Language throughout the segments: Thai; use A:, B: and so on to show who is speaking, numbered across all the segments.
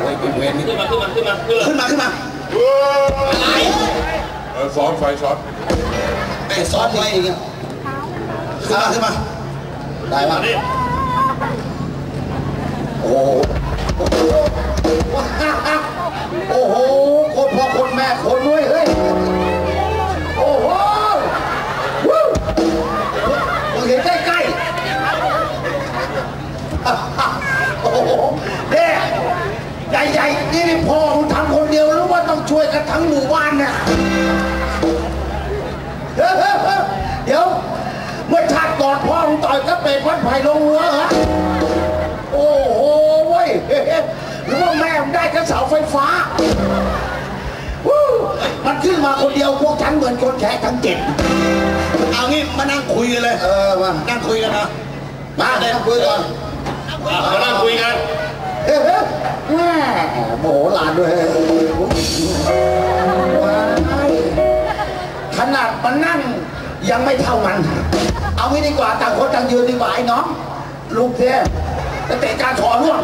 A: โอ้ยเป็นเวรนี่
B: ขึ้นมาขึ้นมาขึ้นมาขึ้นมา
A: ขึ้นมาขึ้นมา
B: อะไร
C: เออซ้อมไฟช็อต
A: ไอ้ซ้อนไว้อีกอะขึ้นมาขึ้นมาได้ปะ
B: นี่
A: โอ้โหโอ้โหคนพ่อคนแม่คนด้วยเฮ้ยโอ้โหวู้มึงเห็นใกล้ๆโอ้โหเด้ ใหญ่ๆนี่พ่อมึงทำคนเดียวหรือว่าต้องช่วยกันทั้งหมู่บ้านเนี่ยเดี๋ยว เมื่อชาติก่อนพ่อมึงต่อยกับเป็ดวัดไผ่ลงหัวเหรอโอ้โหเว้ยหรือว่าแม่มึงได้กระเสาไฟฟ้าวู้มันขึ้นมาคนเดียวพวกฉันเหมือนคนแขกทั้งเจ็ด
D: เอางี้มานั่งคุยกันเลย
A: เออมา
D: นั่งคุยกันนะ
A: มาได้มาคุยก่อน
B: อะมานั่งคุยกัน
A: เฮ้ยแม่โมโหลานด้วยว้ายขนาดมันนั่งยังไม่เท่ามัน เอางี้ดีกว่าต่างคนต่างยืนดีกว่าไอ้น้อง ลูกเท่จะเตะการขอร่วง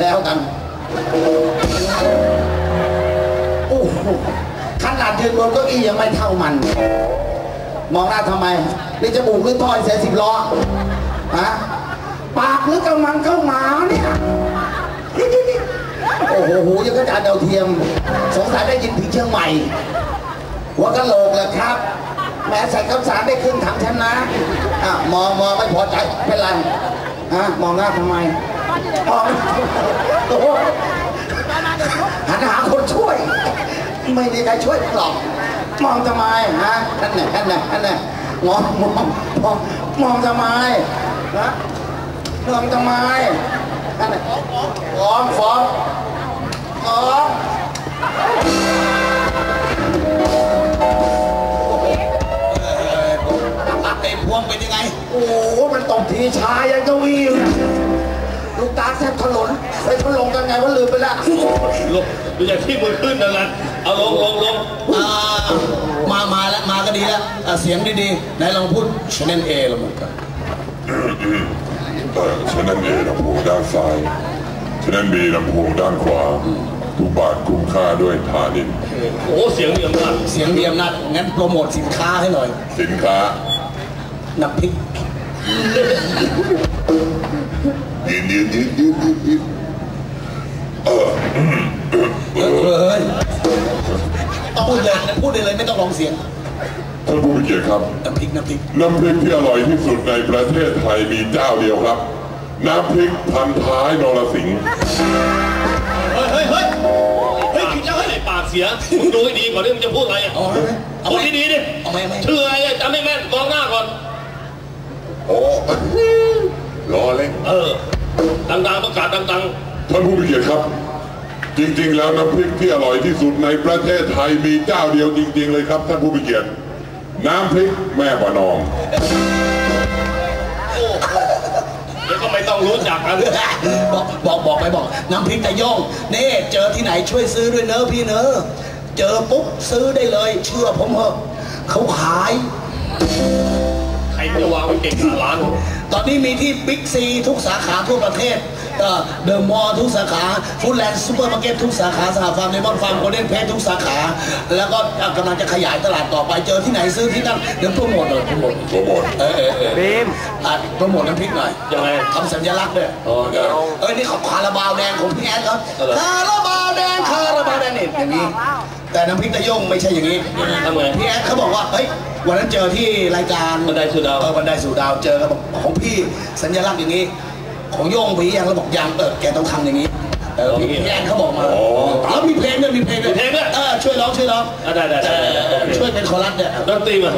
A: แล้วกัน โอ้โหขนาดยืนบนเก้าอี้ยังไม่เท่ามัน มองหน้าทำไม นี่จมูกหรือต้อยเสียสิบล้อฮะ ปากหรือกำมังเข้าหมาเนี่ยโอ้โหหูยังกระจานดาวเทียม สงสัยได้ยินถึงเชียงใหม่หัวกะโหลกเลยครับแม้ใส่คำสารได้ครึ่งถังฉันนะอะมองมองไม่พอใจเป็นไรฮะมองหน้าทำไมมองโอ้โหหันหาคนช่วย ไม่มีใครช่วยหรอก มองทำไมฮะนั่นแหละนั่นแหละนั่นแหละมองมองมองมองทำไมฮะ มองทำไมฟ้องฟ้องฟ้อง
D: ไอ้พวงเป็นยังไง
A: โอ้โหมันตบทีชายังเก้าอี้ลูกตาแทบถลนไปถลงกันไงว่าลืมไปละ
B: ลงดูอย่างที่มือขึ้นนั่นแหละเอาลงลงลง
D: อ่ามามาแล้วมาก็ดีแล้วอะเสียงดีๆไหนลองพูดชแนลเอลงกัน
C: เออฉะนั้นเอลำโพงด้านซ้ายฉะนั้นบีลำโพงด้านขวาทุกบาทคุ้มค่าด้วยทานิน
B: โอ้เสียงเดียมมาก
D: เสียงมีอำนาจงั้นโปรโมทสินค้าให้หน่อย
C: สินค้า
D: น้ำพริก
C: ยืนยืนยืนยืนยืนยืน
D: เฮ้ยพูดเลยพูดได้เลยไม่ต้องลองเสียง
C: ท่านผู้มีเกียรติครับ
D: น้ำพริกน้ำพริก
C: น้ำพริกที่อร่อยที่สุดในประเทศไทยมีเจ้าเดียวครับ น้ำพริกพันท้ายนรสิงห์
B: เฮ้ยเฮ้ยเฮ้ยเฮ้ยกินแล้วเฮ้ยปากเสียมึงดูให้ดีก่อนที่มึงจะพูดอะไรอะ
D: เอาไหมเอา
B: พู
D: ไห
B: ด
D: ม
B: ดีๆดิ
D: เอาไหมเอาไหม
B: ชื่ออะไรอะจำไม่แม่นมองหน้าก่อน
C: โอ้รอเลย
B: เออดังๆประกาศดัง
C: ท่านผู้มีเกียรติครับ จริงๆ แล้วน้ำพริกที่อร่อยที่สุดในประเทศไทยมีเจ้าเดียวจริง ๆ เลยครับท่านผู้มีเกียรติ น้ำพริกแม่ประนอม
B: ๆเดี๋ยวก็ไม่ต้องรู้จักกัน
D: บอกบอกบอกไปบอก น้ำพริกตะโยงนี่เจอที่ไหนช่วยซื้อด้วยเนอะพี่เนอะเจอปุ๊บซื้อได้เลย เชื่อผมเถอะเขาขาย
B: ใครจะวางไว้เก่งหาร้าน
D: ตอนนี้มีที่บิ๊กซีทุกสาขาทั่วประเทศเดอะมอลล์ทุกสาขาฟู้ดแลนด์ซูเปอร์มาร์เก็ตทุกสาขาสหฟาร์มเลมอนฟาร์มโกลเด้นเพทุกสาขา แล้วก็กำลังจะขยายตลาดต่อไปเจอที่ไหนซื้อที่นั่นเดี๋ยวโปรโมทเลยโปรโมท
C: โปรโมท
D: เออเออเออ
E: บีม
D: อะโปรโมทน้ำพริกหน่อย
B: ยังไง
D: ทำสัญลักษณ์ด้วย
B: อ๋อได้
D: เอ้ยนี่เขาคาราบาวแดงของพี่แอนครับ
B: อะไร
D: คาราบาวแดงคาราบาวแดงนี่อย่างนี้ แต่น้ำพริกตะโยงไม่ใช่อย่างนี้
B: ทำไง
D: พี่แอนเขาบอกว่าเฮ้ยวันนั้นเจอที่รายการ
B: บันไดสู่ดาว
D: เออบันไดสู่ดาวเจอเขาบอกของพี่สัญลักษณ์อย่างนี้ ของโยงพี่ยังแล้วบอกยังเออแกต้องทำอย่างนี้เออพี่พี่แอนเขาบอกมาแล้วมีเพลงด้วยมีเพลงด้วย
B: มีเพลงด้วย
D: เออช่วยร้องช่วยร้อง
B: อะได้ได้ได้ได้ได้
D: เออช่วยเป็นคอรัสเนี่ย
B: ดนตรีมา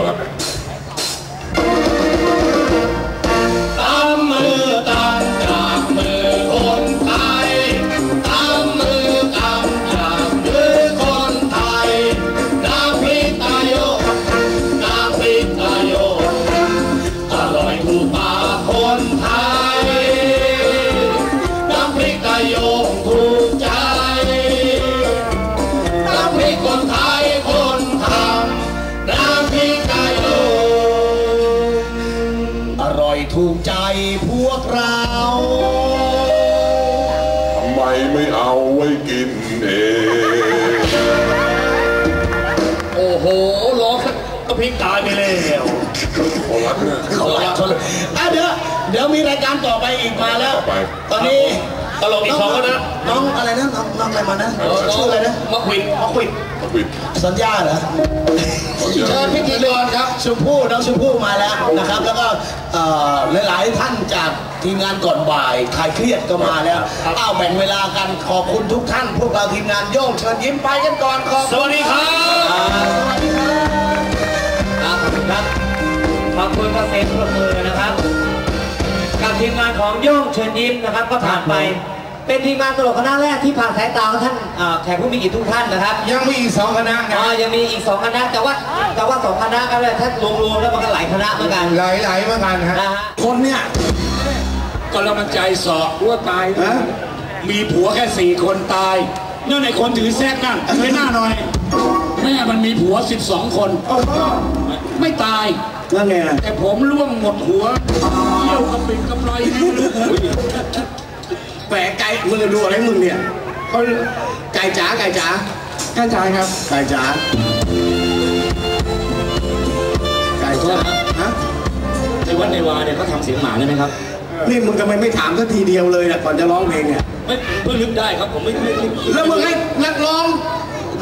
B: ไมไม่
C: เอาไว้กินเอง
F: โอ้โหร้องก็พลิกตายไปแล้ว
C: โอรักเนี่ย
G: เขาหลายคนเลยอะเดี๋ยวเดี๋ยวมีรายการต่อไปอีกมาแล้ว
C: ต่อไป
G: ตอนนี้
F: ตลกอีกสองคณะ
G: น้องอะไรนะน้องน้องอะไรมานะชื่ออะไรนะ
F: มะขวิดมะขวิด
C: มาปิด
G: สัญญาเหรอ
A: เชิญพิธีกรครับ
G: ชมพู่น้องชมพู่มาแล้วนะครับ แล้วก็เอ่อหลายๆท่านจากทีมงานก่อนบ่ายคลายเครียดก็มาแล้วอ้าวแบ่งเวลากันขอบคุณทุกท่าน พวกเราทีมงานโย่งเชิญยิ้มไปกันก่อนขอบ
F: สวัสดีครับ
G: สวัสดีครับ
E: ครับขอบคุณครับขอบคุณกับเซ็นปรบมือนะครับ กับทีมงานของโย่งเชิญยิ้มนะครับก็ผ่านไป เป็นทีมงานตลกคณะแรกที่ผ่านสายตาของท่านเอ่อแขกผู้มีเกียรติทุกท่านนะครับ
A: ยังมีอีกสองคณะ
E: อ๋
A: นะ
E: อยังมีอีกสองคณะแต่ว่าแต่ว่าสองคณะก็เลยถ้ารวมๆแล้วมันก็หลายคณะเหมือนกัน
A: หลายๆเหมือนกันฮะ
E: นะฮะ
G: คนเนี่ย
F: ก็แล้วมันใจสอว่าตายนะมีผัวแค่สี่คนตายนั่นไอ้คนถือแซกนั่นเงยหน้าหน่อย แม่มันมีผัวสิบสองคน ไม่ตาย
G: แล้วไงล่ะ
F: แต่ผมร่วงหมดหัวเยี่ยวกระปิดกำไรไม่รู้
G: แปะไก่มึงจะดูอะไรมึงเนี่ยเขาไก่จ๋าไก่จ๋า
F: กระจายครับ
G: ไก่จ๋าไก่จ๋าฮะ
F: ในวัดในวาเนี่ยเขาทำเสียงหมาได้ไหมครับ
G: นี่มึงทำไมไม่ถามสักทีเดียวเลยนะก่อนจะร้องเพลงเนี่ย
F: ไม่เพิ่งนึกได้ครับผมไม่ไม่ไม่
G: แล้วมึงให้นักร้อง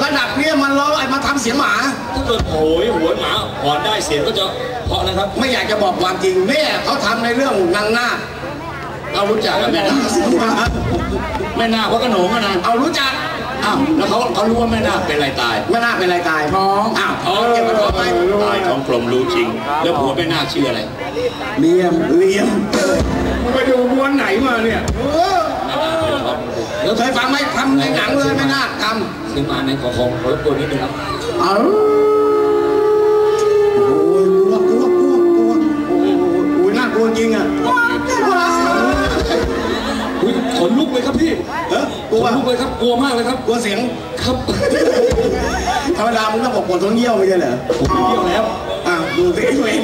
G: ระดับเนี้ยมันร้องไอ้มาทำเสียงหมา
F: ถ้าเกิดโหยหัวหมาหอนได้เสียงก็จะเพราะนะครับ
G: ไม่อยากจะบอกความจริงแม่เขาทำในเรื่องนางนาค
F: เอารู้จักกับแม่นาค
G: เสียงหมา
F: แม่นาคเพราะกระโหนงอะนะ
G: เอารู้จัก
F: อ้าวแล้วเขาเขารู้ว่าแม่นาคเป็นอะไรตาย
G: ไม่น่าเป็นอะไรตายท้องอ้าวท้องเก็บกระท้องไหม
F: ตายท้องกลมรู้จริง แล้วผัวแม่นาคชื่ออะไร
G: เลียมเลียม
F: มึงไปดูม้วนไหนมาเนี่ย
G: เออเราเคยฟังไหมทำในหนังเลยไม่น่าท
F: เสียงหมาในขอของขอรบกวนนิดนึงครับำ
G: เอาโอ้ยกลัวกลัวกลัวกลัวโอ้ยโอ้ยน่ากลัวจริงอะ
F: อุ๊ยขนลุกเลยครับพี่
G: เออก
F: ข
G: ลัวน
F: ลุกเลยครับกลัวมากเลยครับ
G: กลัวเสียง
F: ครับ
G: ธรรมดามึงต้องบอกปวดท้องเยี่ยวไม่ใช่เหรอ
F: ผมไปเที่ยวแล้ว
G: อะดูสิตัวเอง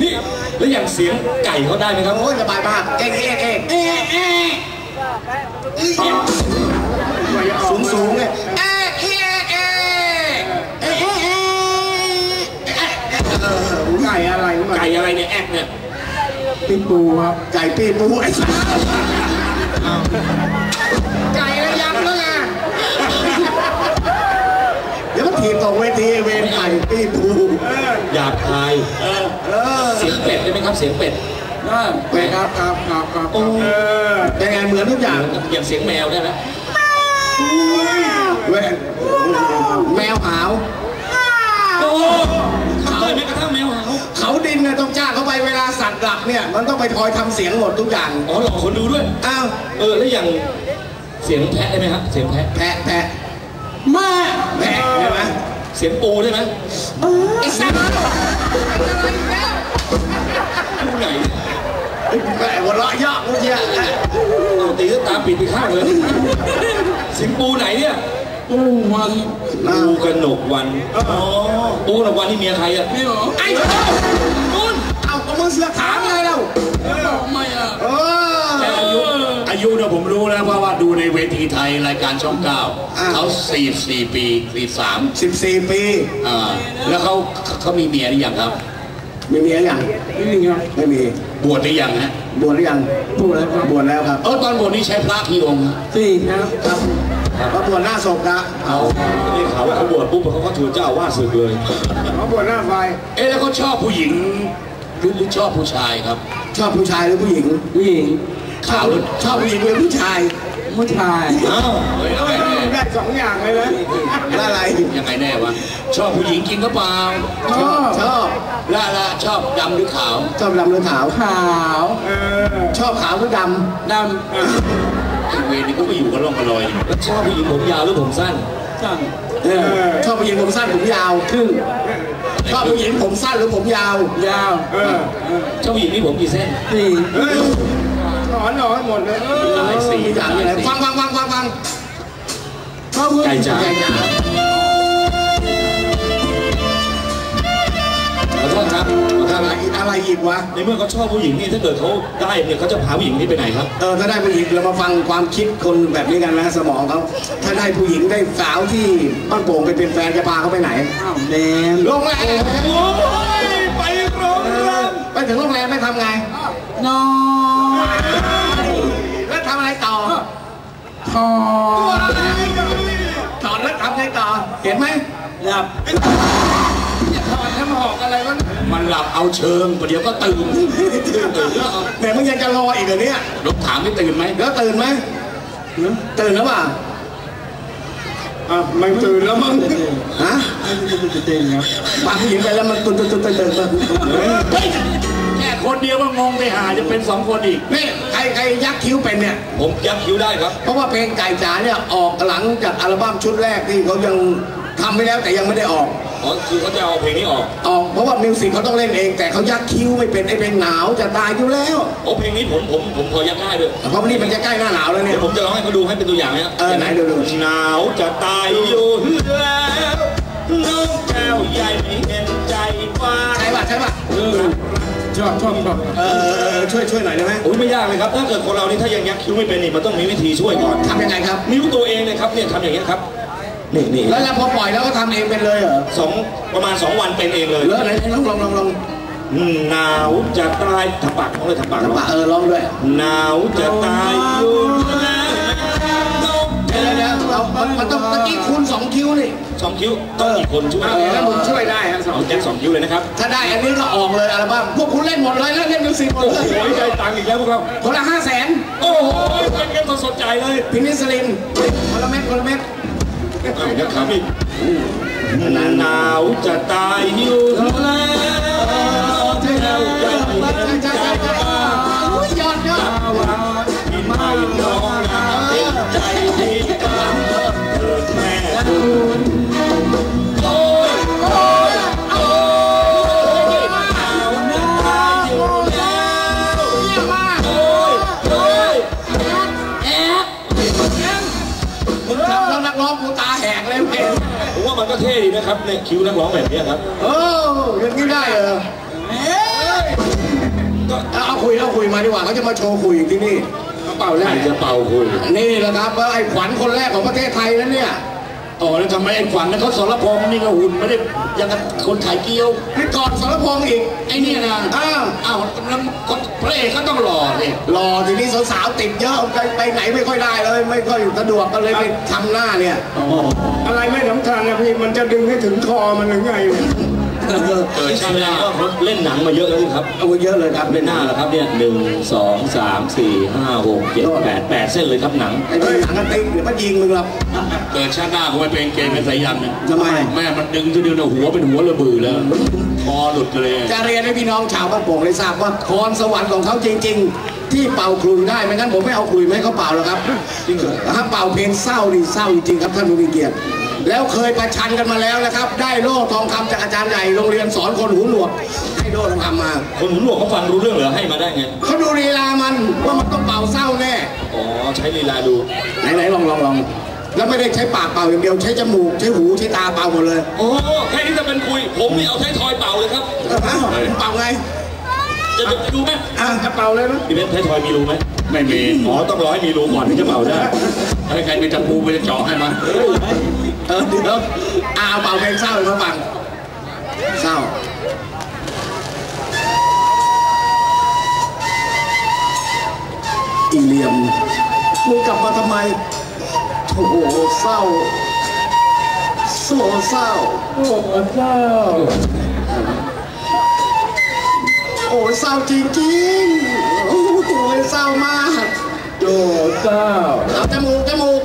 F: นี่แล้วอย่างเสียงไก่เขาได้ไหมครับ
G: โอ้ยสบายมากเอ๊ะเอ๊ะเอ๊ะเอ๊ะเอ๊ะสูงสูงๆเลยเอ๊ะเอ๊ะเอ๊ะเอ๊ะเอ๊ะเอ๊ะเอ๊ะเออไก่อะไรของมัน
F: ไก่อะไรเนี่ยแอกเนี่ย
G: ปีปูครับไก่ปีปูไอ้สัสไก่ระยำแล้วไงเดี๋ยวมันถีบตกเวทีเวรไก่ปีปู
F: หยาบคาย
G: เออ
F: เสียงเป็ดได้ไหมครับเสียงเป็ด
G: ไปครับครับครับครับเป็นไงเหมือนทุกอย่าง
F: อย่างเสียงแมวได้ไหม
G: เว้ยแมวหาว
F: โอ้
G: เนี่ยมันต้องไปคอยทำเสียงหมดทุกอย่าง
F: อ๋อหลอกคนดูด้วย
G: อ้าว
F: เออ แล้วอย่างเสียงแพะได้ไหมครับเสียงแพะ
G: แพะแพะแม่แพะใช่ไหม
F: เสียงปูได้ไหม
G: ไอ้สัตว์
F: ปูไหน
G: แหมหัวเราะเยาะเมื่อกี้
F: เอาตีตาปิดไปข้างเลย เสียงปูไหนเนี่ย ปูวันปูกระหนกวัน อ๋อ ปูกระหนกวันนี่เมียใครอะนี่หรอ
G: ไอ้นุ่นเอาก็มึงเสือกถามไง
F: ยุเนี่ยผมรู้แล้วเพราะว่าดูในเวทีไทยรายการช่องเก้า
G: อ่า
F: เขา44ปี43
G: สิบสี่ปี
F: อ่าแล้วเขาเขามีเมียหรือยังครับ
G: มีเมียยังไม่มีครับไม่มี
F: บวชหรือยังฮะ
G: บวชหรือยังบวชแล้วครับบวชแล้วครับ
F: เออตอนบวชนี่ใช้พระกี่องค์ฮะ
G: สี่ครับครับก็บวชหน้าศพนะ
F: เขาได้ข่าวว่าเขาบวชปุ๊บเขาก็ถูกเจ้าอาว่าสสึกเลย
G: เขาบวชหน้าไฟ
F: เอ๊ะแล้วเขาชอบผู้หญิงหรือหรือชอบผู้ชายครับ
G: ชอบผู้ชายหรือผู้หญิง ผู้หญิง
F: ขาวหรือ
G: ชอบผู้หญิงหรือผู้ชายผู้ชาย
F: อ้าวเฮ้ยยังไงแน่
G: ได้สองอย่างเลยนะแล้วอะไร
F: ยังไงแน่วะชอบผู้หญิงจริงก็เปล่า
G: ชอบชอบ
F: และและชอบดำหรือขาว
G: ชอบดำหรือขาวขาวชอบขาวหรือดำด
F: ไอ้เวรนี่ก็ไปอยู่กันร่องกันลอยนี่แล้วชอบผู้หญิงผมยาวหรือผมสั้นำ
G: เออชอบผู้หญิงผมสั้นผมยาวครึ่งชอบผู้หญิงผมสั้นหรือผมยาวยาว
F: ชอบผู้หญิงนี่ผมกี่เส้น
G: สี่ หนอนหนอนหมดเลย
F: หลายสี
G: มีอย่างนี้เลยฟังฟังฟังฟังฟัง
F: ไก่จ๋า
G: ไก่จ๋า
F: ขอโทษครับขอโท
G: อะไรอีกอะไรอีกวะ
F: ในเมื่อเขาชอบผู้หญิงนี่ถ้าเกิดเขาได้เนี่ยเขาจะพาผู้หญิงนี้ไปไหนครับ
G: เออถ้าได้ผู้หญิงเรามาฟังความคิดคนแบบนี้กันนะสมองเขาถ้าได้ผู้หญิงได้สาวที่บ้านโป่งไปเป็นแฟนจะพาเขาไปไหนอ้าวแดงโรงแรม
F: โอ้ยไปโรงแรม
G: ไปถึงโรงแรมไม่ทำไงนอน ถอดถอดแล้วทำไงต่อเห็นไหมหลับถอดแล้วหอกอะไรวะ
F: มันหลับเอาเชิงประเดี๋ยวก็ตื่นตื่นตื่นแล้วเอา
G: แต่มึงยังจะรออีกเหรอเนี่ย
F: รถถามไม่ตื่นไหม
G: แล้วตื่นไหมตื่นแล้วป่ะอะไม่ตื่นแล้วมั้งฮะตื่นครับปากผู้หญิงไปแล้วมันตื่นตื่นตื่นตื่นตื่น
F: เฮ้ยแค่คนเดียวก็งงไปหาจะเป็นสองคนอีก
G: นี่ ใครใครยักคิ้วเป็นเนี่ย
F: ผมยักคิ้วได้ครับ
G: เพราะว่าเพลงไก่จ๋าเนี่ยออกหลังจากอัลบั้มชุดแรกที่เขายังทำไปแล้วแต่ยังไม่ได้ออก
F: อ๋อคือเขาจะเอาเพลงนี้ออก
G: ออกเพราะว่ามิวสิกเขาต้องเล่นเอง แต่เขายักคิ้วไม่เป็นไอ้เพลงหนาวจะตายอยู่แล้ว
F: โอ้เพลงนี้ผมผมผมพอยักได้ด้วย
G: เพราะวันนี้มันจะใกล้หน้าหนาวแล้วเนี่
F: เดี๋
G: ย
F: ยวผมจะร้องให้เขาดูให้เป็นตัวอย่างนะ
G: เออไหนดูดู
F: หนาวจะตายอยู่แล้วน้องแก้วใหญ่ไม่เห็นใจฟ้า
G: ใช่ป่ะใช่ป่ะ
F: เออ ชอบชอบชอบ
G: เออเออเออช่วยช่วยหน่อยได้ไหม
F: โอ้ยไม่ยากเลยครับ ถ้าเกิดคนเรานี่ถ้ายังยักคิ้วไม่เป็นนี่มันต้องมีวิธีช่วยก่อน
G: ทำยังไงครับ
F: นิ้วตัวเองเลยครับเนี่ยทำอย่างเงี้ยครับนี่นี่
G: แล้วแล้วพอปล่อยแล้วก็ทำเองเป็นเลยเหรอ
F: สองประมาณสองวันเป็นเองเลย
G: เหลือไหนไหนลองลองลองลอง
F: อืมหนาวจะตายทำปากเขาเลยทำปาก
G: น้ำปลา
F: เขา
G: เออลองด้วย
F: หนาวจะตายอยู่
G: เดี๋ยวเรามันต้องตะกี้คูณสองคิ้วนี่
F: สองคิ้วต้องกี่คนช่วย
G: เออแล้วผมช่วยได้ฮะสอง
F: แจ็คสองคิ้วเลยนะครับ
G: ถ้าได้อันนี้ก็ออกเลยอัลบั้มพวกคุณเล่นหมดเลยแล้วเล่นมิวสิกหมด
F: โอ้
G: เล
F: โห
G: ย
F: ได้ตังค์อีกแล้วพวกเรา
G: คนละห้าแสน
F: โอ้โหเป็นกันสดใจเลย
G: พินิสลินคนละเม็ดคนละเม็ด
F: เอาเดี๋ยวถามอีกหนาวจะตายอยู่แล้วแก้วใหญ่ไม่เห็นใจ มว่า
G: มันก็เท่
F: ดีนะครับเนี่ยคิวนักร้องแบบเนี้ยครับ
G: โอ้ยังนี้ได้เหรอเอ้ย
F: ก็
G: เอาเอาคุยเอาคุยมาดีกว่าเขาจะมาโชว์คุยที่นี่กระเป๋าแร
F: ใคร
G: ก
F: จะเป่าคุย
G: นี่แหละครับว่าไอ้ขวัญคนแรกของประเทศไทยนั่นเนี่ย
F: อ๋อแล้วทำไมไอ้ขวัญนั่นเขาสรพงษ์นี่ก็หุ่นไม่ได้ยังกับคนขายเกี๊ยว
G: นี่ก่อนสรพงษ์อีก
F: ไอ้เนี่ยนะ
G: อ้าว
F: อ้าวแล้วคนพ ระเอกก็ต้องหล่อสิ
G: รอทีนี้สาวๆติดเยอะไปไปไหนไม่ค่อยได้เลย ไม่ค่อยสะดวกก็เลยไปทำหน้าเนี่ย
H: อะไรไม่สำคัญนะพี่มันจะดึงให้ถึงคอมันหรือไง
F: เออใช่ แล้วก็เขาเล่นหนังมาเยอะแล้วนี่ครับ
G: เอาเยอะเลยครับ
F: เล่นหน้าแล้วครับเนี่ยหนึ่งสองสามสี่ห้าหกเจ็ดแปดแปดเส้นเลยครับหนัง
G: ไอ้ที่หนังกันติ๊กเดี๋ยวมันยิงมึงหรอก
F: เกิดชาติหน้าผมไปเป็นเกย์เป็นสายันนะ
G: ทำไม
F: แม่มันดึงทีเดียวเนี่ยหัวเป็นหัวระเบือแล้วคอหลุดเลย
G: จะเรียนให้พี่น้องชาวบ้านโป่งได้ทราบว่าพรสวรรค์ของเขาจริง ๆที่เป่าคลุยได้ไม่งั้นผมไม่เอาคลุยมาให้เขาเป่าหรอกครับ
F: จริงเหรอ
G: ถ้าเป่าเพลงเศร้านี่เศร้าจริงๆครับท่านผู้มีเกียรติ แล้วเคยประชันกันมาแล้วนะครับ ได้โล่ทองคำจากอาจารย์ใหญ่โรงเรียนสอนคนหูหนวกให้โล่ทองคำมา
F: คนหูหนวกเขาฟังรู้เรื่องเหรอให้มาได้ไง
G: เขาดูลีลามันว่ามันต้องเป่าเศร้าแน่
F: อ๋อใช้ลีลาดู
G: ไหนๆลองลองลองแล้วไม่ได้ใช้ปากเป่าอย่างเดียวใช้จมูกใช้หูใช้ตาเป่าหมดเลย
F: โอ้แค่นี้จะเป็นคุย ผมนี่เอาใช้ทอยเป่าเลยครับ
G: เออฮะเป่าไง
F: จะจะดูไหม
G: อะ
H: จะเป่าเลยนะ
F: พี่เบนใช้ทอยมีรูไหมไม่มีอ๋อต้องรอให้มีรูก่อนถึงจะเป่าได้ให้ใครไปจับปูไปจะเจาะให้มัน
G: เออเดี๋ยวอะเอาเป่าเพลงเศร้าให้เขาฟังเศร้าอีเหลี่ยมมึงกลับมาทำไมโถเศร้าโศเศร้า
H: โอ้เจ้า
G: โอ้เศร้าจริงๆโอ้ยเศร้ามาก
H: โอ้เจ้า
G: เอาจมูกจมูก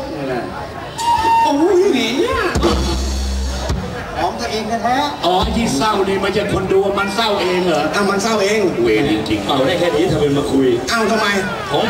G: องตัวเองแท้
F: อ๋อไอ้ที่เศร้านี่ไม่ใช่คนดูมันเศร้าเองเหรอ
G: ๆอะมันเศร้าเอง
F: เวรจริงๆเป่าได้แค่นี้ทำเป็นมาคุย
G: เอ้าทำไม
F: ของ